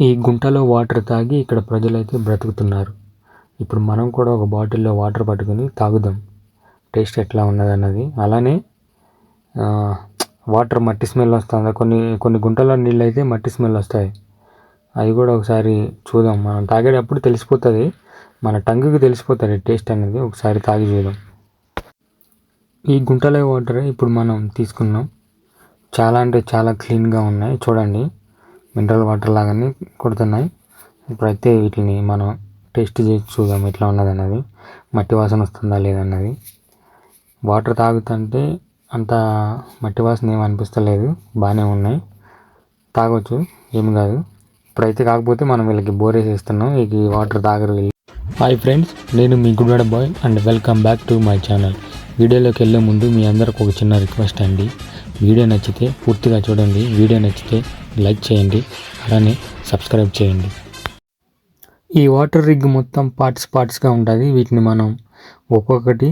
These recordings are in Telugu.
ఈ గుంటలో వాటర్ తాగి ఇక్కడ ప్రజలైతే బ్రతుకుతున్నారు. ఇప్పుడు మనం కూడా ఒక బాటిల్లో వాటర్ పట్టుకొని తాగుదాం. టేస్ట్ ఎట్లా ఉన్నదన్నది. అలానే వాటర్ మట్టి స్మెల్ వస్తుంది? కొన్ని కొన్ని గుంటలో నీళ్ళు అయితే మట్టి స్మెల్ వస్తాయి. అవి కూడా ఒకసారి చూద్దాం. మనం తాగేటప్పుడు తెలిసిపోతుంది. మన టంగుకి తెలిసిపోతుంది టేస్ట్ అనేది. ఒకసారి తాగి చూద్దాం. ఈ గుంటలో వాటర్ ఇప్పుడు మనం తీసుకున్నాం. చాలా అంటే చాలా క్లీన్గా ఉన్నాయి. చూడండి. మినరల్ వాటర్ లాగానే కొడుతున్నాయి. ఇప్పుడైతే వీటిని మనం టేస్ట్ చేసి చూద్దాం ఎట్లా ఉన్నది అన్నది మట్టి వాసన వస్తుందా లేదన్నది. వాటర్ తాగుతుంటే అంత మట్టి వాసన ఏమి అనిపిస్తలేదు. బాగానే ఉన్నాయి. తాగొచ్చు. ఏమి కాదు. ఇప్పుడైతే కాకపోతే మనం వీళ్ళకి బోరేసేస్తున్నాం ఈ వాటర్ తాగరు వెళ్ళి. హాయ్ ఫ్రెండ్స్ నేను మీ good boy and welcome back to my channel వీడియోలోకి వెళ్ళే ముందు మీ అందరికి ఒక చిన్న రిక్వెస్ట్ అండి. వీడియో నచ్చితే పూర్తిగా చూడండి. వీడియో నచ్చితే లైక్ చేయండి. అలానే సబ్స్క్రైబ్ చేయండి. ఈ వాటర్ రిగ్ మొత్తం పార్ట్స్ పార్ట్స్గా ఉంటుంది. వీటిని మనం ఒక్కొక్కటి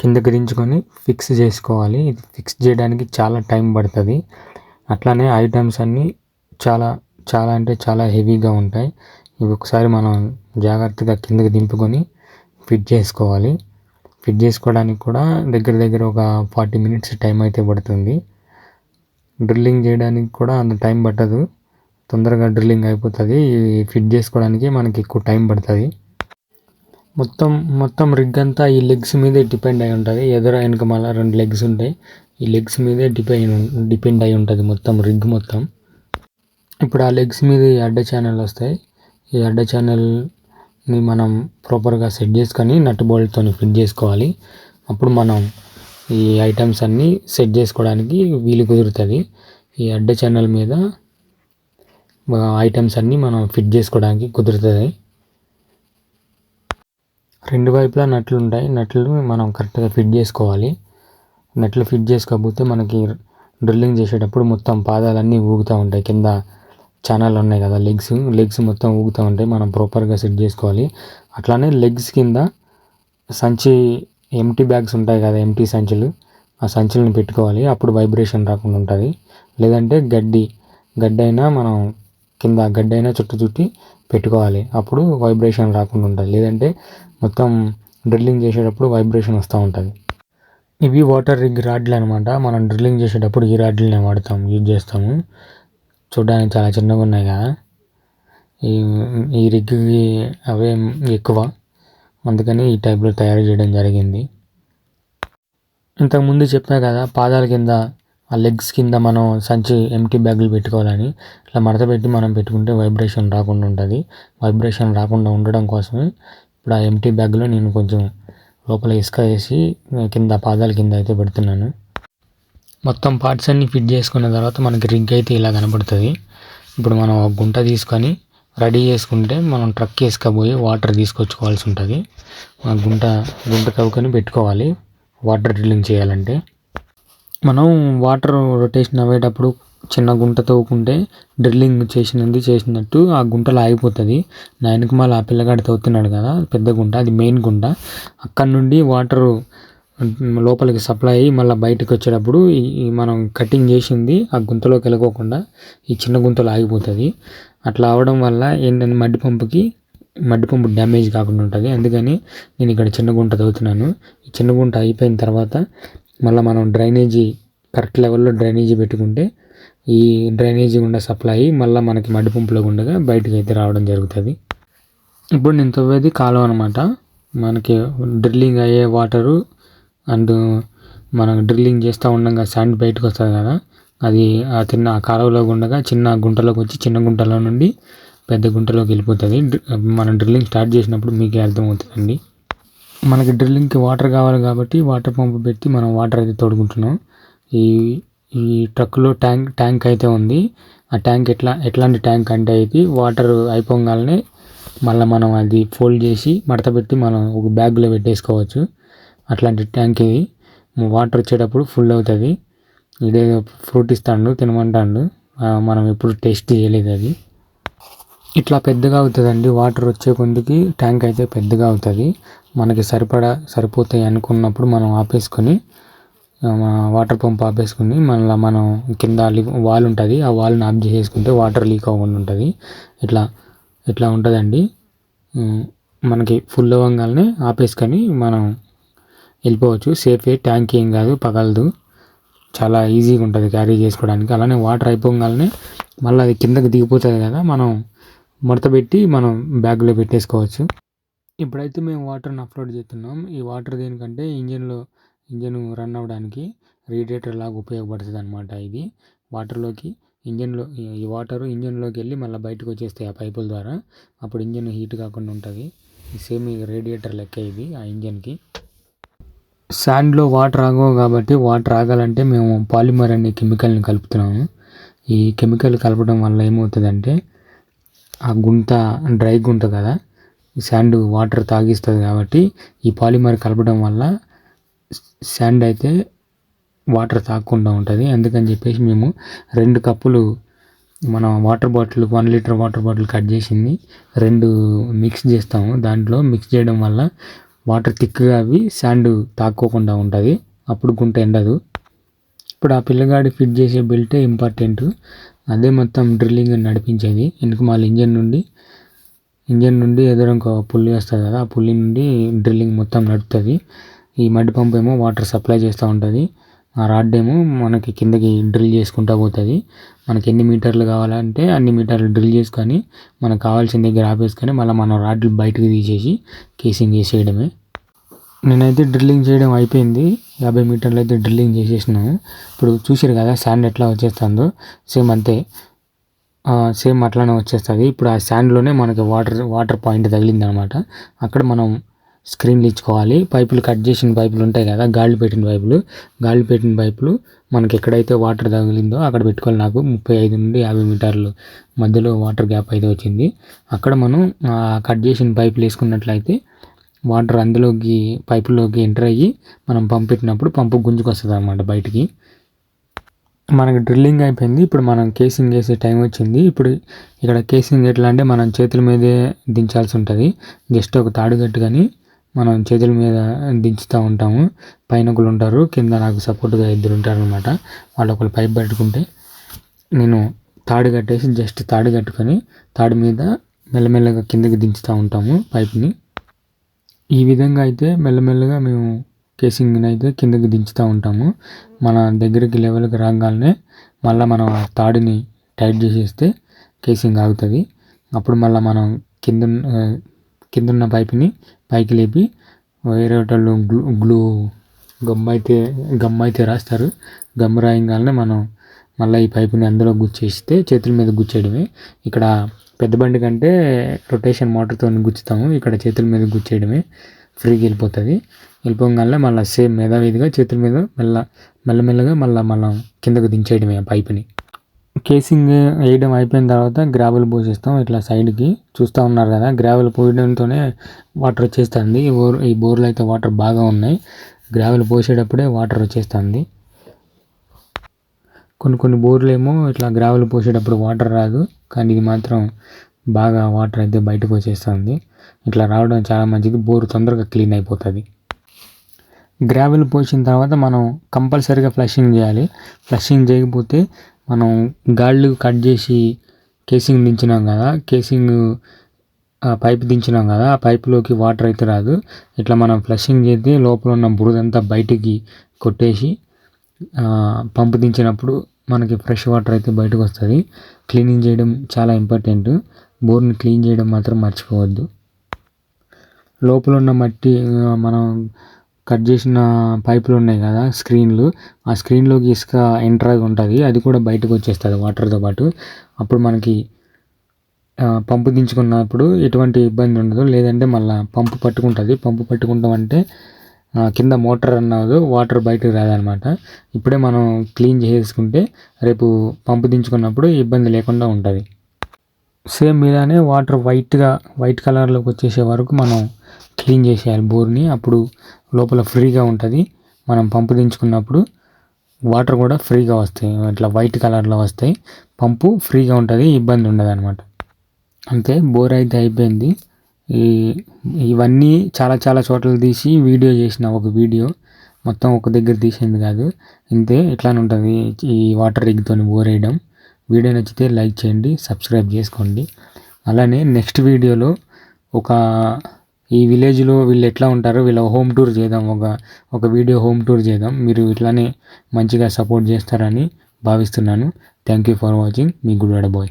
కింద దించుకొని ఫిక్స్ చేసుకోవాలి. ఇది ఫిక్స్ చేయడానికి చాలా టైం పడుతుంది. అట్లానే ఐటమ్స్ అన్నీ చాలా చాలా అంటే చాలా హెవీగా ఉంటాయి. ఇవి ఒకసారి మనం జాగ్రత్తగా కిందకి దింపుకొని ఫిట్ చేసుకోవాలి. ఫిట్ చేసుకోవడానికి కూడా దగ్గర దగ్గర ఒక ఫార్టీ మినిట్స్ టైం అయితే పడుతుంది. డ్రిల్లింగ్ చేయడానికి కూడా అంత టైం పట్టదు. తొందరగా డ్రిల్లింగ్ అయిపోతుంది. ఫిట్ చేసుకోవడానికి మనకి ఎక్కువ టైం పడుతుంది. మొత్తం మొత్తం రిగ్ అంతా ఈ లెగ్స్ మీదే డిపెండ్ అయి ఉంటుంది. ఎదురు వెనక మళ్ళీ రెండు లెగ్స్ ఉంటాయి. ఈ లెగ్స్ మీదే డిపెండ్ డిపెండ్ అయి ఉంటుంది మొత్తం రిగ్ మొత్తం. ఇప్పుడు ఆ లెగ్స్ మీద ఈ అడ్డ ఛానల్ వస్తాయి. ఈ అడ్డ ఛానల్ని మనం ప్రాపర్గా సెట్ చేసుకొని నట్ బోల్ట్తో ఫిట్ చేసుకోవాలి. అప్పుడు మనం ఈ ఐటమ్స్ అన్నీ సెట్ చేసుకోవడానికి వీలు కుదురుతుంది. ఈ అడ్డ ఛానల్ మీద ఐటమ్స్ అన్నీ మనం ఫిట్ చేసుకోవడానికి కుదురుతుంది. రెండు వైపులా నట్లు ఉంటాయి. నట్లు మనం కరెక్ట్గా ఫిట్ చేసుకోవాలి. నట్లు ఫిట్ చేసుకోకపోతే మనకి డ్రిల్లింగ్ చేసేటప్పుడు మొత్తం పాదాలన్నీ ఊగుతూ ఉంటాయి. కింద ఛానల్ ఉన్నాయి కదా లెగ్స్ లెగ్స్ మొత్తం ఊగుతూ ఉంటాయి. మనం ప్రాపర్గా సెట్ చేసుకోవాలి. అట్లానే లెగ్స్ కింద సంచి ఎంటీ బ్యాగ్స్ ఉంటాయి కదా ఎంటీ సంచులు. ఆ సంచులను పెట్టుకోవాలి. అప్పుడు వైబ్రేషన్ రాకుండా ఉంటుంది. లేదంటే గడ్డి గడ్డి అయినా మనం కింద గడ్డి అయినా చుట్టు చుట్టి పెట్టుకోవాలి. అప్పుడు వైబ్రేషన్ రాకుండా ఉంటుంది. లేదంటే మొత్తం డ్రిల్లింగ్ చేసేటప్పుడు వైబ్రేషన్ వస్తూ ఉంటుంది. ఇవి వాటర్ రిగ్ రాడ్లు అనమాట మనం డ్రిల్లింగ్ చేసేటప్పుడు ఈ రాడ్లనే వాడతాం యూజ్ చేస్తాము. చూడడానికి చాలా చిన్నగా ఉన్నాయి కదా. ఈ ఈ రిగ్కి అవే ఎక్కువ. అందుకని ఈ టైప్లో తయారు చేయడం జరిగింది. ఇంతకుముందు చెప్పా కదా పాదాల కింద ఆ లెగ్స్ కింద మనం సంచి ఎంటీ బ్యాగులు పెట్టుకోవాలని ఇట్లా మడత పెట్టి మనం పెట్టుకుంటే వైబ్రేషన్ రాకుండా ఉంటుంది. వైబ్రేషన్ రాకుండా ఉండడం కోసమే ఇప్పుడు ఆ ఎంటీ బ్యాగ్లో నేను కొంచెం లోపల ఇసుక వేసి కింద పాదాల కింద అయితే పెడుతున్నాను. మొత్తం పార్ట్స్ అన్ని ఫిట్ చేసుకున్న తర్వాత మనకి రిగ్ అయితే ఇలా కనబడుతుంది ఇప్పుడు మనం ఒక గుంట తీసుకొని రెడీ చేసుకుంటే మనం ట్రక్ వేసుకపోయి వాటర్ తీసుకొచ్చుకోవాల్సి ఉంటుంది. గుంట గుంట తవ్వుకొని పెట్టుకోవాలి. వాటర్ డ్రిల్లింగ్ చేయాలంటే. మనం వాటర్ రొటేషన్ అయ్యేటప్పుడు చిన్న గుంట తవ్వుకుంటే డ్రిల్లింగ్ చేసినది చేసినట్టు ఆ గుంటలో ఆగిపోతుంది. నా మళ్ళీ ఆ పిల్లగాడు తవ్వుతున్నాడు కదా పెద్ద గుంట అది మెయిన్ గుంట. అక్కడ నుండి వాటర్ లోపలికి సప్లై అయ్యి మళ్ళీ బయటకు వచ్చేటప్పుడు ఈ మనం కటింగ్ చేసింది ఆ గుంతలోకి వెళ్ళకోకుండా ఈ చిన్న గుంతలో ఆగిపోతుంది. అట్లా అవడం వల్ల ఏంటంటే మడ్డి పంపుకి మడ్డి పంపు డ్యామేజ్ కాకుండా ఉంటుంది. అందుకని నేను ఇక్కడ చిన్న గుంట తవ్వుతున్నాను. ఈ చిన్న గుంట అయిపోయిన తర్వాత మళ్ళీ మనం డ్రైనేజీ కరెక్ట్ లెవెల్లో డ్రైనేజీ పెట్టుకుంటే ఈ డ్రైనేజీ గుండా సప్లై అయ్యి మళ్ళీ మనకి మడ్డి పంపులో ఉండగా బయటకు అయితే రావడం జరుగుతుంది. ఇప్పుడు నేను తవ్వేది కాలువ అనమాట మనకి డ్రిల్లింగ్ అయ్యే వాటరు అండ్ మనం డ్రిల్లింగ్ చేస్తూ ఉండగా శాండ్ బయటకు వస్తుంది కదా. అది ఆ చిన్న కాలువలో ఉండగా చిన్న గుంటలోకి వచ్చి చిన్న గుంటలో నుండి పెద్ద గుంటలోకి వెళ్ళిపోతుంది. మనం డ్రిల్లింగ్ స్టార్ట్ చేసినప్పుడు మీకే అర్థమవుతుందండి. మనకి డ్రిల్లింగ్కి వాటర్ కావాలి కాబట్టి వాటర్ పంపు పెట్టి మనం వాటర్ అయితే తోడుకుంటున్నాం. ఈ ఈ ట్రక్లో ట్యాంక్ ట్యాంక్ అయితే ఉంది. ఆ ట్యాంక్ ఎట్లా ఎట్లాంటి ట్యాంక్ అంటే ఇది వాటర్ అయిపోగానే మళ్ళీ మనం అది ఫోల్డ్ చేసి మడత పెట్టి మనం ఒక బ్యాగ్లో పెట్టేసుకోవచ్చు. అట్లాంటి ట్యాంక్ ఇది. వాటర్ వచ్చేటప్పుడు ఫుల్ అవుతుంది. ఇదే ఫ్రూట్ ఇస్తాడు తినమంటాడు. మనం ఎప్పుడు టేస్ట్ చేయలేదు అది. ఇట్లా పెద్దగా అవుతుందండి వాటర్ వచ్చే కొద్దికి ట్యాంక్ అయితే పెద్దగా అవుతుంది. మనకి సరిపడా సరిపోతాయి అనుకున్నప్పుడు మనం ఆపేసుకొని వాటర్ పంప్ ఆపేసుకుని మళ్ళీ మనం కింద వాల్ ఉంటుంది ఆ వాల్ని ఆఫ్ చేసేసుకుంటే వాటర్ లీక్ అవ్వకుండా ఉంటుంది. ఇట్లా ఇట్లా ఉంటుందండి. మనకి ఫుల్ అవ్వగానే ఆపేసుకొని మనం వెళ్ళిపోవచ్చు. సేఫే ట్యాంక్ ఏం కాదు పగలదు. చాలా ఈజీగా ఉంటుంది క్యారీ చేసుకోవడానికి. అలానే వాటర్ అయిపోగానే మళ్ళీ అది కిందకి దిగిపోతుంది కదా మనం మడత పెట్టి మనం బ్యాగ్లో పెట్టేసుకోవచ్చు. ఇప్పుడైతే మేము వాటర్ని అప్లోడ్ చేస్తున్నాం. ఈ వాటర్ దేనికంటే ఇంజన్లో ఇంజన్ రన్ అవ్వడానికి రేడియేటర్ లాగా ఉపయోగపడుతుంది అనమాట ఇది వాటర్లోకి ఇంజన్లో ఈ వాటర్ ఇంజన్లోకి వెళ్ళి మళ్ళీ బయటకు వచ్చేస్తాయి ఆ పైపుల ద్వారా. అప్పుడు ఇంజన్ హీట్ కాకుండా ఉంటుంది. సేమ్ రేడియేటర్ లెక్క ఇది ఆ ఇంజన్కి శాండ్లో వాటర్ ఆగవు కాబట్టి వాటర్ ఆగాలంటే మేము పాలిమర్ అనే కెమికల్ని కలుపుతున్నాము. ఈ కెమికల్ కలపడం వల్ల ఏమవుతుందంటే ఆ గుంత డ్రై గుంట కదా శాండ్ వాటర్ తాగిస్తుంది కాబట్టి ఈ పాలిమర్ కలపడం వల్ల శాండ్ అయితే వాటర్ తాగకుండా ఉంటుంది. అందుకని చెప్పేసి మేము రెండు కప్పులు మనం water bottle one litre water bottle cut చేసింది. రెండు మిక్స్ చేస్తాము. దాంట్లో మిక్స్ చేయడం వల్ల వాటర్ థిక్గా అవి శాండ్ తాక్కోకుండా ఉంటుంది. అప్పుడు గుంట ఎండదు. ఇప్పుడు ఆ పిల్లగాడి ఫిట్ చేసే బెల్టే ఇంపార్టెంట్. అదే మొత్తం డ్రిల్లింగ్ నడిపించేది. ఎందుకు మళ్ళీ ఇంజన్ నుండి ఇంజన్ నుండి ఎదురు ఇంకో పుల్లి వస్తుంది కదా ఆ పుల్లి నుండి డ్రిల్లింగ్ మొత్తం నడుస్తుంది ఈ మడ్డి పంప్ ఏమో వాటర్ సప్లై చేస్తూ ఉంటుంది. ఆ రాడ్ ఏమో మనకి కిందకి డ్రిల్ చేసుకుంటూ పోతుంది. మనకి ఎన్ని మీటర్లు కావాలంటే అన్ని మీటర్లు డ్రిల్ చేసుకొని మనకు కావాల్సిన దగ్గర ఆపేసుకొని మళ్ళీ మనం రాడ్లు బయటకు తీసేసి కేసింగ్ చేసేయడమే. నేనైతే డ్రిల్లింగ్ చేయడం అయిపోయింది. యాభై మీటర్లు అయితే డ్రిల్లింగ్ చేసేసినాము ఇప్పుడు చూసారు కదా శాండ్ ఎట్లా వచ్చేస్తుందో? సేమ్ అంతే. సేమ్ అట్లానే వచ్చేస్తుంది. ఇప్పుడు ఆ శాండ్లోనే మనకి వాటర్ వాటర్ పాయింట్ తగిలింది అనమాట అక్కడ మనం స్క్రీన్లు ఇచ్చుకోవాలి. పైపులు కట్ చేసిన పైపులు ఉంటాయి కదా గాలి పెట్టిన పైపులు. గాలి పెట్టిన పైపులు మనకి ఎక్కడైతే వాటర్ తగిలిందో అక్కడ పెట్టుకోవాలి. నాకు ముప్పై ఐదు నుండి యాభై మీటర్లు మధ్యలో వాటర్ గ్యాప్ అయితే వచ్చింది. అక్కడ మనం కట్ చేసిన పైపులు వేసుకున్నట్లయితే వాటర్ అందులోకి పైపులోకి ఎంటర్ అయ్యి మనం పంప్ పెట్టినప్పుడు పంపు గుంజుకొస్తుంది అనమాట బయటికి. మనకి డ్రిల్లింగ్ అయిపోయింది. ఇప్పుడు మనం కేసింగ్ వేసే టైం వచ్చింది. ఇప్పుడు ఇక్కడ కేసింగ్ ఎట్లా అంటే మనం చేతుల మీదే దించాల్సి ఉంటుంది. జస్ట్ ఒక తాడు కానీ మనం చేతుల మీద దించుతూ ఉంటాము. పైన ఒకరు ఉంటారు కింద నాకు సపోర్ట్గా ఇద్దరు ఉంటారు అనమాట వాళ్ళు ఒకరు పైప్ పట్టుకుంటే నేను తాడు కట్టేసి జస్ట్ తాడు కట్టుకొని తాడు మీద మెల్లమెల్లగా కిందకి దించుతూ ఉంటాము పైప్ని. ఈ విధంగా అయితే మెల్లమెల్లగా మేము కేసింగ్ని అయితే కిందకి దించుతూ ఉంటాము. మన దగ్గరికి లెవెల్కి రాగానే మళ్ళీ మనం ఆ తాడుని టైట్ చేసేస్తే కేసింగ్ ఆగుతుంది. అప్పుడు మళ్ళీ మనం కింద కింద ఉన్న పైపుని పైకి లేపి వేరే వాళ్ళు గ్లూ గ్లూ గమ్ అయితే గమ్ అయితే రాస్తారు. గమ్ రాయంగానే మనం మళ్ళీ ఈ పైపుని అందులో గుచ్చేస్తే చేతుల మీద గుచ్చేయడమే. ఇక్కడ పెద్ద బండి కంటే రొటేషన్ మోటార్తో గుచ్చుతాము. ఇక్కడ చేతుల మీద గుచ్చేయడమే. ఫ్రీగా వెళ్ళిపోతుంది. వెళ్ళిపోగానే మళ్ళీ సేమ్ యథావిధిగా చేతుల మీద మెల్ల మెల్లమెల్లగా మళ్ళీ మనం కిందకు దించేయడమే ఆ పైపుని. కేసింగ్ వేయడం అయిపోయిన తర్వాత గ్రావెల్ పోసేస్తాం ఇట్లా సైడ్కి చూస్తూ ఉన్నారు కదా గ్రావెల్ పోయడంతోనే వాటర్ వచ్చేస్తుంది. ఈ బోర్ ఈ బోర్లో అయితే వాటర్ బాగా ఉన్నాయి. గ్రావెల్ పోసేటప్పుడే వాటర్ వచ్చేస్తుంది. కొన్ని కొన్ని బోర్లు ఏమో ఇట్లా గ్రావెల్ పోసేటప్పుడు వాటర్ రాదు. కానీ ఇది మాత్రం బాగా వాటర్ అయితే బయటకు వచ్చేస్తుంది. ఇట్లా రావడం చాలా మంచిది. బోర్ తొందరగా క్లీన్ అయిపోతుంది. గ్రావెల్ పోసిన తర్వాత మనం కంపల్సరీగా ఫ్లషింగ్ చేయాలి. ఫ్లషింగ్ చేయకపోతే మనం గాళ్ళు కట్ చేసి కేసింగ్ దించినాం కదా కేసింగ్ పైప్ దించినాం కదా ఆ పైపులోకి వాటర్ అయితే రాదు. ఇట్లా మనం ఫ్లషింగ్ చేస్తే లోపల ఉన్న బురదంతా బయటికి కొట్టేసి పంపు దించినప్పుడు మనకి ఫ్రెష్ వాటర్ అయితే బయటకు వస్తుంది. క్లీనింగ్ చేయడం చాలా ఇంపార్టెంట్. బోర్ని క్లీన్ చేయడం మాత్రం మర్చిపోవద్దు. లోపల ఉన్న మట్టి మనం కట్ చేసిన పైపులు ఉన్నాయి కదా స్క్రీన్లు. ఆ స్క్రీన్లోకి ఇసుక ఎంటర్ అయి ఉంటుంది. అది కూడా బయటకు వచ్చేస్తుంది వాటర్తో పాటు. అప్పుడు మనకి పంపు దించుకున్నప్పుడు ఎటువంటి ఇబ్బంది ఉండదు. లేదంటే మళ్ళీ పంపు పట్టుకుంటుంది. పంపు పట్టుకుంటామంటే కింద మోటార్ అన్నది వాటర్ బయటకు రాదనమాట ఇప్పుడే మనం క్లీన్ చేసుకుంటే రేపు పంపు దించుకున్నప్పుడు ఇబ్బంది లేకుండా ఉంటుంది. సేమ్ మీదనే వాటర్ వైట్గా వైట్ కలర్లోకి వచ్చేసే వరకు మనం క్లీన్ చేసేయాలి బోర్ని. అప్పుడు లోపల ఫ్రీగా ఉంటుంది. మనం పంపు దించుకున్నప్పుడు వాటర్ కూడా ఫ్రీగా వస్తాయి. ఇట్లా వైట్ కలర్లో వస్తాయి. పంపు ఫ్రీగా ఉంటుంది ఇబ్బంది ఉండదు అనమాట అంతే బోర్ అయితే అయిపోయింది. ఈ ఇవన్నీ చాలా చాలా చోట్ల తీసి వీడియో చేసిన ఒక వీడియో. మొత్తం ఒక దగ్గర తీసింది కాదు. ఇంతే ఇట్లానే ఉంటుంది ఈ వాటర్ రిగ్తో బోర్ వేయడం. వీడియో నచ్చితే లైక్ చేయండి సబ్స్క్రైబ్ చేసుకోండి. అలానే నెక్స్ట్ వీడియోలో ఒక ఈ విలేజ్లో వీళ్ళు ఎట్లా ఉంటారో వీళ్ళ హోమ్ టూర్ చేద్దాం. ఒక ఒక వీడియో హోమ్ టూర్ చేద్దాం. మీరు ఇట్లానే మంచిగా సపోర్ట్ చేస్తారని భావిస్తున్నాను. Thank you for watching. Me Gudivada bye.